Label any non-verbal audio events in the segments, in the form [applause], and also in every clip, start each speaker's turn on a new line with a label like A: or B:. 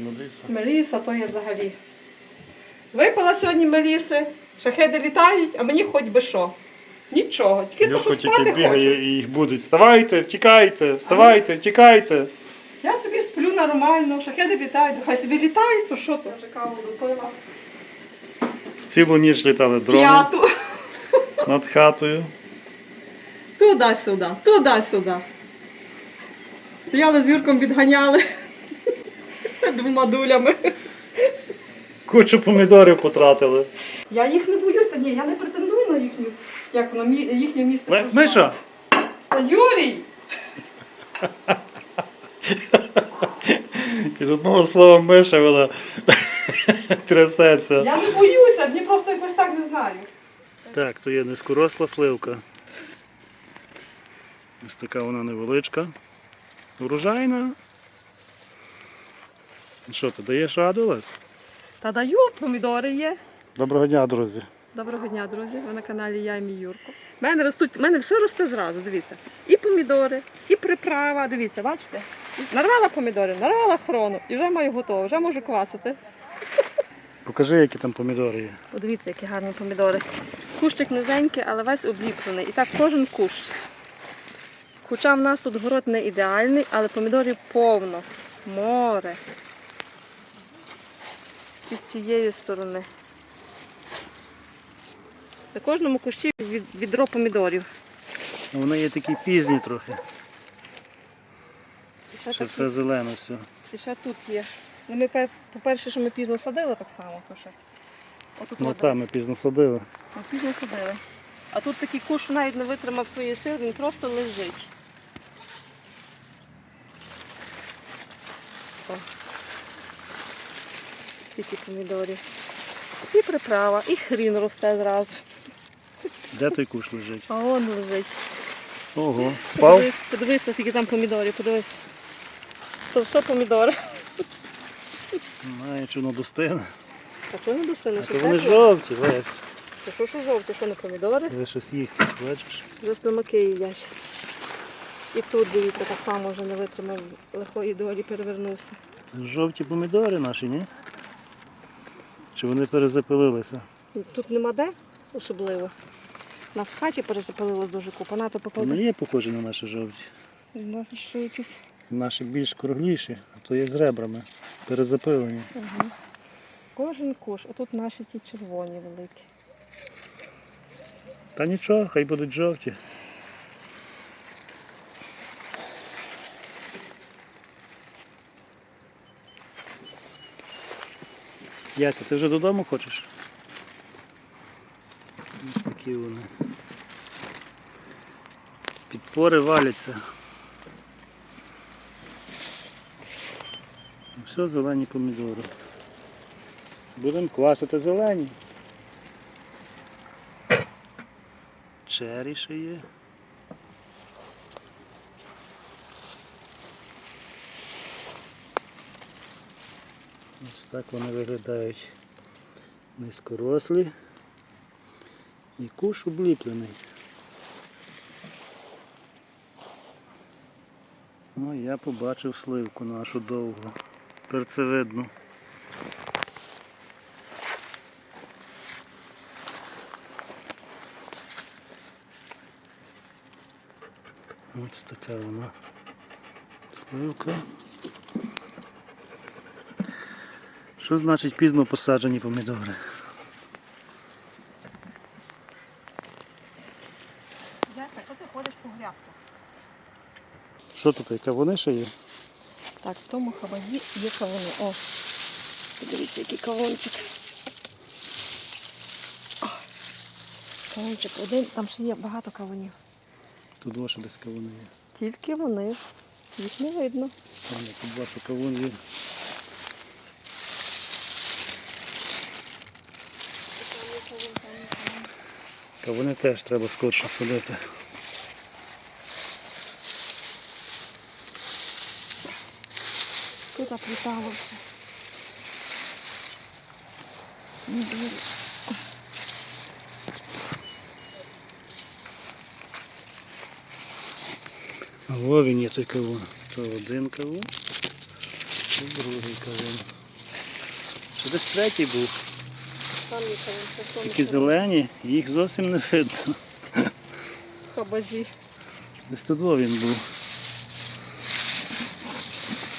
A: Меліса.
B: Меліса то є взагалі. Випала сьогодні Меліси, шахеди літають, а мені хоч би що. Нічого, тільки то, що спати
A: бігає
B: хочу.
A: і їх будуть. Вставайте, втікайте, вставайте, втікайте.
B: Я собі сплю нормально, шахеди літають, хай собі літають, то що то? Я вже каву допила.
A: Цілу ніч літали дрони
B: П'яту.
A: над хатою.
B: Туди-сюди, туди-сюди. Стояли з Юрком відганяли двома дулями.
A: Кучу помідорів потратили.
B: Я їх не боюся, ні, я не претендую на їхню, як воно, мі- їхнє місце.
A: Лесь. Миша!
B: Та Юрій!
A: Від одного слова Миша вона трясеться.
B: Я не боюся, мені просто якось так не знаю.
A: Так, то є низькоросла сливка. Ось така вона невеличка. Урожайна. Що, ти даєш раду, Лесь?
B: Та даю, помідори є.
A: Доброго дня, друзі.
B: Доброго дня, друзі. Ви на каналі Я і мій Юрко. У мене ростуть, у мене все росте зразу, дивіться. І помідори, і приправа, дивіться, бачите? Нарвала помідори, нарвала хрону і вже маю готово, вже можу квасити.
A: Покажи, які там помідори є.
B: Подивіться, які гарні помідори. Кущик низенький, але весь обліплений. І так кожен кущ. Хоча в нас тут город не ідеальний, але помідорів повно. Море. І з цієї сторони. На кожному кущі відро помідорів.
A: Ну, Вони є такі пізні трохи.
B: Ще
A: все зелене все.
B: і ще тут є. Ну, ми, по-перше, що ми пізно садили так само, то ще. Отут
A: Ну там ми пізно садили.
B: Ми пізно ходили. А тут такий куш навіть не витримав свої сили, він просто лежить. О. Скільки помідорів. І приправа, і хрін росте зразу.
A: Де той куш лежить?
B: А он лежить.
A: Ого. Впав?
B: Подивись, подивися, скільки там помідорів, подивись. То все помідори.
A: Знаю, чи воно достигне.
B: А що не достане?
A: А
B: Що
A: то вони жовті, Лесь.
B: Це що, що жовте, що не помідори?
A: Ви щось їсть, бачиш?
B: Вже слимаки їдять. І тут, дивіться, так само вже не витримав лихої долі, перевернувся.
A: Жовті помідори наші, ні? Чи вони перезапилилися?
B: Тут нема де особливо. У нас в хаті перезапалилось дуже купа, на то
A: Вони є похожі на наші жовті.
B: У нас ще якісь.
A: Наші більш кругліші, а то є з ребрами. Перезапилені.
B: Угу. Кожен куш, а тут наші ті червоні великі.
A: Та нічого, хай будуть жовті. Яся, ти вже додому хочеш? Ось такі вони. Підпори валяться. Все зелені помідори. Будемо квасити зелені. Чері ще є. Ось так вони виглядають низькорослі і куш обліплений. Ну, я побачив сливку нашу довгу, перцевидну. Ось така вона сливка. Що значить пізно посаджені помідори?
B: Так, ти ходиш по грядках?
A: Що тут, яка вони ще є?
B: Так, в тому хабаї є кавуни. О, подивіться, який кавунчик. О, Кавунчик один, там ще є багато кавунів.
A: Тут два ще десь кавуни є.
B: Тільки вони. Їх не видно.
A: Там я тут бачу кавун є. Кавуни теж треба скорше садити.
B: Тут оплітало все.
A: А во він є той кавун. То один кавун, і другий кавун. Чи десь третій був? Такі зелені, їх зовсім не видно.
B: Хабазі.
A: Десь тут він був.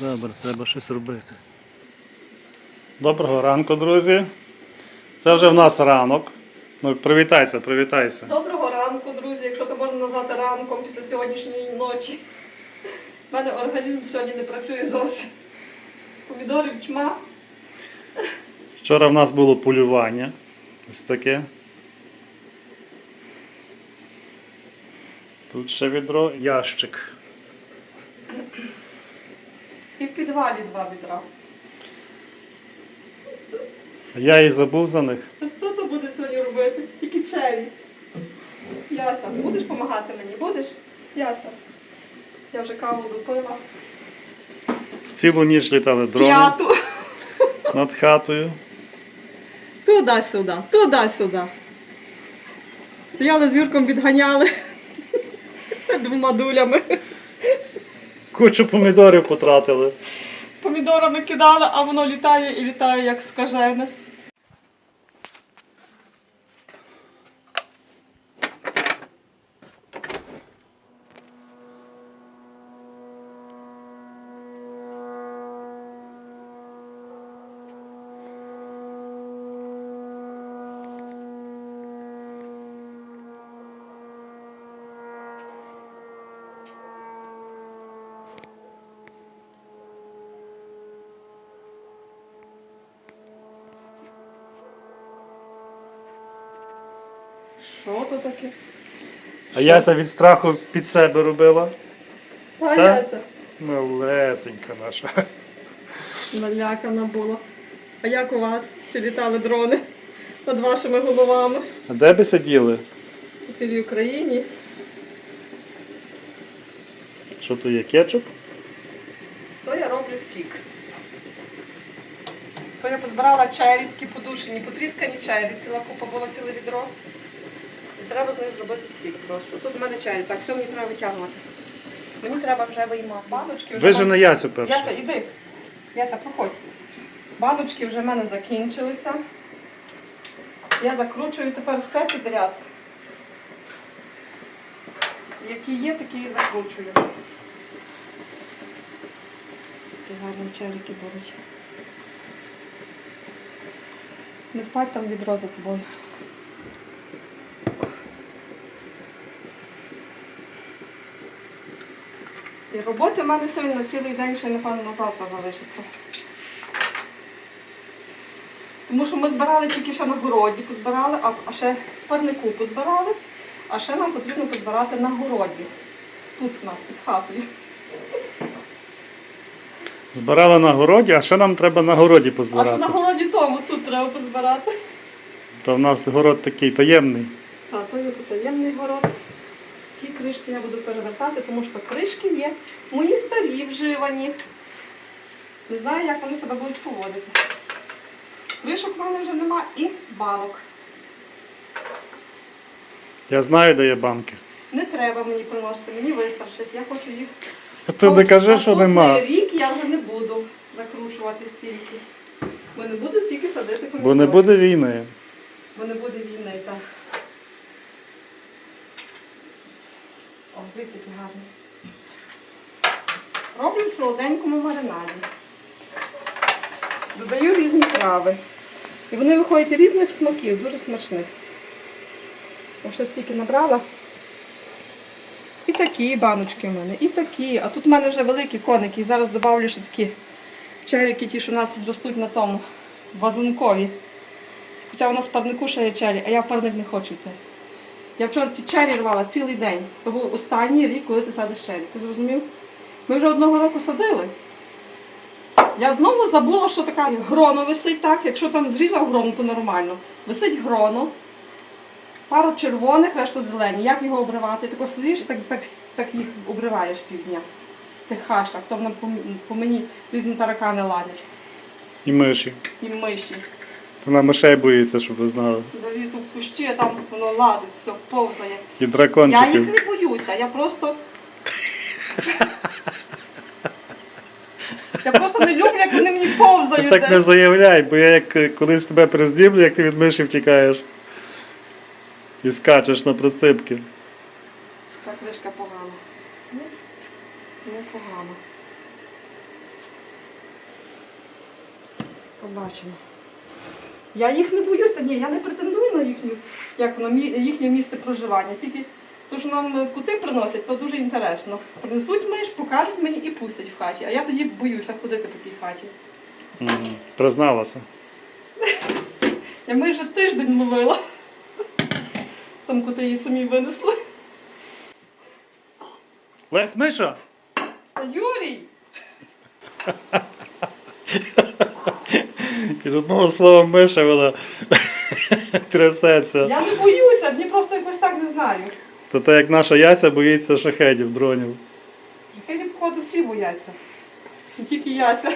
A: Добре, треба щось робити. Доброго ранку, друзі. Це вже в нас ранок. Ну, привітайся, привітайся.
B: Доброго ранку, друзі, якщо це можна назвати ранком після сьогоднішньої ночі. У мене організм сьогодні не працює зовсім. Помідорів тьма.
A: Вчора в нас було полювання. Ось таке. Тут ще відро, ящик.
B: І в підвалі два відра.
A: Я і забув за них.
B: А Хто то буде сьогодні робити? Тільки чері. Яся, будеш допомагати мені? Будеш? Яся. Я вже каву допила.
A: Цілу ніч літали дрони
B: П'яту.
A: над хатою.
B: Туди-сюди, туди-сюди. Стояли з Юрком, відганяли [laughs] двома дулями.
A: Кучу помідорів потратили.
B: Помідорами кидали, а воно літає і літає, як скажене. Що то таке?
A: А Яся від страху під себе робила.
B: Та
A: Та?
B: Яся.
A: Малесенька наша.
B: Налякана була. А як у вас? Чи літали дрони над вашими головами?
A: А де би сиділи?
B: У цілій Україні?
A: Що то є кетчуп?
B: То я роблю сік. То я позбирала чері, такі подушені, потріскані чері, ціла купа була ціле відро. Треба з них зробити сік просто. Тут в мене чері, так, все мені треба витягувати. Мені треба вже виймати баночки. Вже
A: на Ясю першу.
B: Яся, іди. Яся, проходь. Баночки вже в мене закінчилися. Я закручую тепер все підряд. Які є, такі і закручую. Такі гарні челіки будуть. Не впадь там відро за тобою. І роботи в мене сьогодні на цілий день ще, напевно, на завтра залишиться. Тому що ми збирали тільки ще на городі, позбирали, а, ще парнику позбирали, а ще нам потрібно позбирати на городі. Тут в нас під хатою.
A: Збирали на городі, а ще нам треба на городі позбирати.
B: А ще на городі тому тут треба позбирати.
A: То в нас город такий таємний.
B: А то є потаємний город. Кришки я буду перевертати, тому що кришки є мої старі вживані. Не знаю, як вони себе будуть поводити. Кришок в мене вже нема і банок.
A: Я знаю, де є банки.
B: Не треба мені приносити, мені вистачить. Я хочу їх.
A: Ти не кажи, що нема.
B: рік я вже не буду закручувати стільки. Бо не буду стільки садити помідорів.
A: Бо не буде війни.
B: Бо не буде війни, так. О, який гарний. Роблю в солоденькому маринаді. Додаю різні трави. І вони виходять різних смаків, дуже смачних. Ось що стільки набрала. І такі баночки в мене, і такі. А тут в мене вже великі коники. І зараз додавлю ще такі черіки, ті, що у нас тут ростуть на тому вазункові. Хоча у нас в парнику ще є чері, а я парник не хочу йти. Я вчора ті чері рвала цілий день. Це був останній рік, коли ти садиш чері. Ти зрозумів? Ми вже одного року садили. Я знову забула, що така гроно висить так. Якщо там зрізав грону, то нормально. Висить гроно, пару червоних, решта зелені. Як його обривати? Тако сидиш і так, так, так їх обриваєш півдня. Тих хащах, то по, по мені різні таракани ладять.
A: І миші.
B: І миші.
A: Вона мишей боїться, щоб ви знали.
B: Залізу в кущі, а там воно лазить, все, повзає.
A: І
B: Я їх не боюся, я просто. Я просто не люблю, як вони мені повзають. Слухаю
A: так не заявляй, бо я як е, колись тебе приздімлю, як ти від миші втікаєш. І скачеш на присипки.
B: Та кришка погана. Ні, не погано. Побачимо. Я їх не боюся, ні, я не претендую на їхню, як воно, їхнє місце проживання. Тільки то, що нам кути приносять, то дуже інтересно. Принесуть миш, покажуть мені і пустять в хаті. А я тоді боюся ходити по тій хаті.
A: Мгм. Призналася.
B: Я майже тиждень ловила. Там кути її самі винесли.
A: Лесь Миша!
B: Юрій! [laughs]
A: Від одного слова Миша вона [laughs] трясеться.
B: Я не боюся, мені просто якось так не знаю.
A: То те, як наша Яся боїться шахедів, дронів.
B: Шахедів, походу, всі бояться. Не тільки Яся.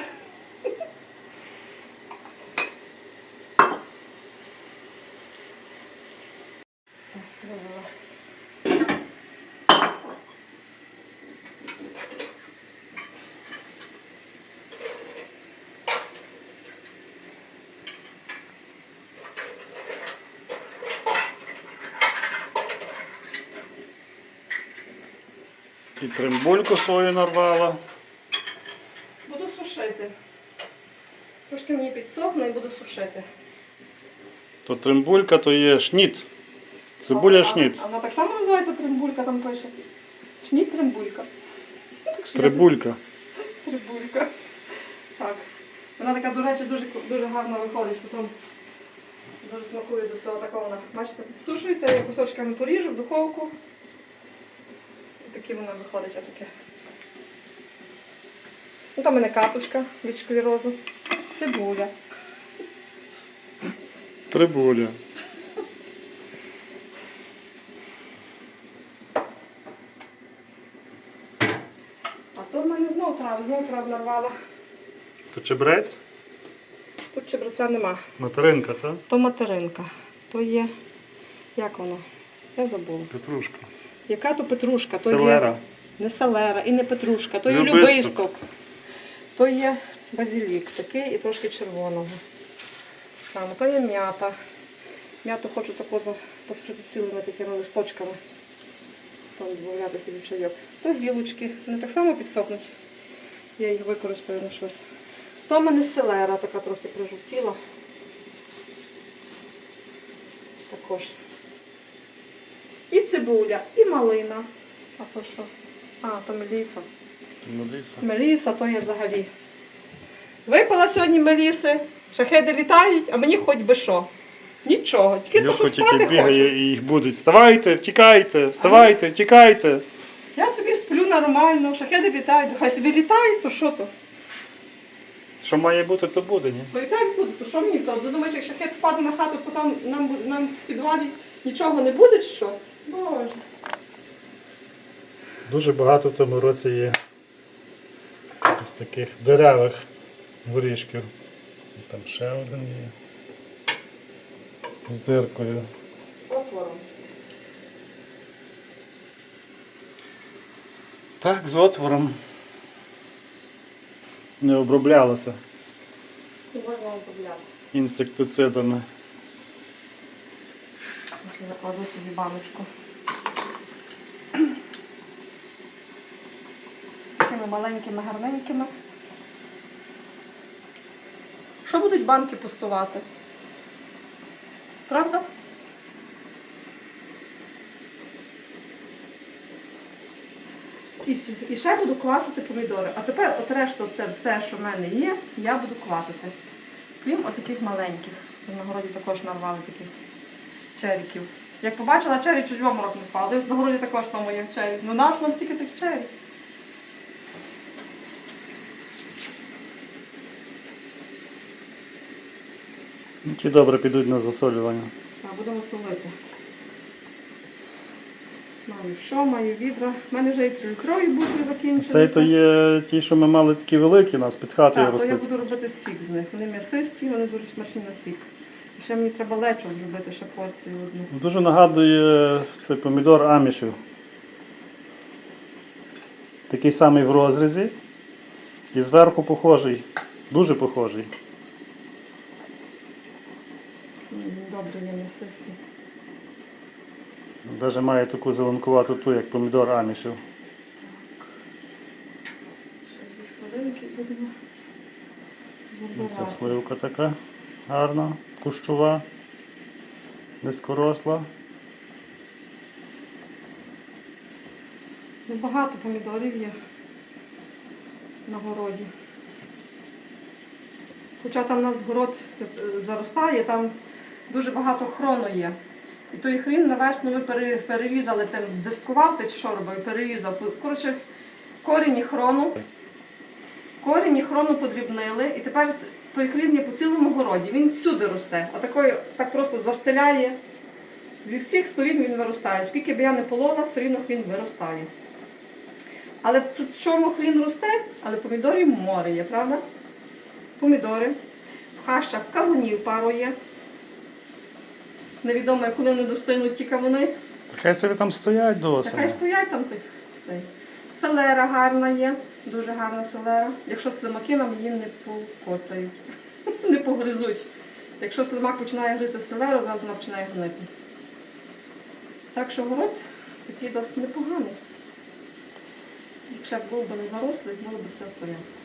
A: І тримбульку свою нарвала.
B: Буду сушити. Трошки мені підсохне і буду сушити.
A: То тримбулька, то є шніт. Цибуля шніт.
B: А вона так само називається тримбулька, там пише. Шніт тримбулька. Ну, так
A: Трибулька.
B: Трибулька. Так. Вона така, до речі, дуже, дуже гарно виходить, потім дуже смакує до всього такого. Бачите, підсушується, я кусочками поріжу в духовку. І такі вона виходить, отаке. Ну, там у мене карточка від шклерозу. Цибуля.
A: Трибуля.
B: А то в мене знову трави, знову трав нарвала.
A: То чебрець?
B: Тут чебреця нема.
A: Материнка, та?
B: То материнка. То є. Як воно? Я забула.
A: Петрушка.
B: Яка то петрушка? То є не селера і не петрушка, то є
A: Любисток.
B: То є базилік такий і трошки червоного. Саме, то є м'ята. М'яту хочу таку посушити цілими такими листочками. Там додати собі в чайок. То гілочки. Вони так само підсохнуть. Я їх використаю на щось. То в мене селера така трохи прижовтіла. Також. І цибуля, і малина. А то що? А, то меліса.
A: Меліса.
B: Меліса то є взагалі. Випила сьогодні меліси, шахеди літають, а мені хоч би що. Нічого, тільки то, що
A: Юрко тільки
B: спати хочу.
A: бігає і їх будуть. Вставайте, втікайте, вставайте, втікайте.
B: Я собі сплю нормально, шахеди літають, хай собі літають, то що то?
A: Що має бути, то буде, ні?
B: То і буде, то що мені то? Ти думаєш, як шахет спаде на хату, то там нам, нам в підвалі нічого не буде, чи що? Боже.
A: Дуже багато в тому році є ось таких деревих горішків. Там ще один є. З диркою.
B: Отвором.
A: Так, з отвором. Не оброблялося
B: можна вам побляти.
A: інсектицидами.
B: Я закладу собі баночку. Такими маленькими, гарненькими. Що будуть банки пустувати? Правда? І, ще буду квасити помідори. А тепер от решту це все, що в мене є, я буду квасити. Крім отаких маленьких. На городі також нарвали таких черіків. Як побачила чері, чуть в не. Десь на городі також там моїх чері. Ну наш нам стільки тих чері.
A: Які добре підуть на засолювання.
B: Так, будемо солити. Маю що, маю відра. У мене вже і трилітрові бутри закінчилися.
A: Цей то є ті, що ми мали такі великі нас під хатою
B: Так, то я буду робити сік з них. Вони м'ясисті, вони дуже смачні на сік. І ще мені треба лечо зробити ще порцію одну.
A: Дуже нагадує той помідор амішів. Такий самий в розрізі. І зверху похожий. Дуже похожий.
B: М, Добре, є м'ясистий.
A: Навіть має таку зеленкувату ту, як помідор амішів.
B: Ще дві хвилинки будемо
A: Ну,
B: забирати.
A: сливка така гарна, кущова, низькоросла.
B: Ну, багато помідорів є на городі. Хоча там у нас город е, заростає, там дуже багато хрону є. І той хрін на весну ми перерізали, там дискував ти що робив, перерізав. Коротше, корені хрону. Корені хрону подрібнили, і тепер той хрін є по цілому городі. Він всюди росте. Отакою так просто застеляє. Зі всіх сторін він виростає. Скільки б я не полола, все рівно хрін виростає. Але в чому хрін росте, але помідорів море є, правда? Помідори. В хащах кавунів пару є. Невідомо, коли не достигнуть ті кавуни.
A: Та хай собі там стоять до
B: Та хай стоять там тих. Цей. Селера гарна є, дуже гарна селера. Якщо слимаки нам її не покоцають, [laughs] не погризуть. Якщо слимак починає гризти селеру, зразу вона починає гнити. Так що город такий досить непоганий. Якщо б був би не зарослий, було б все в порядку.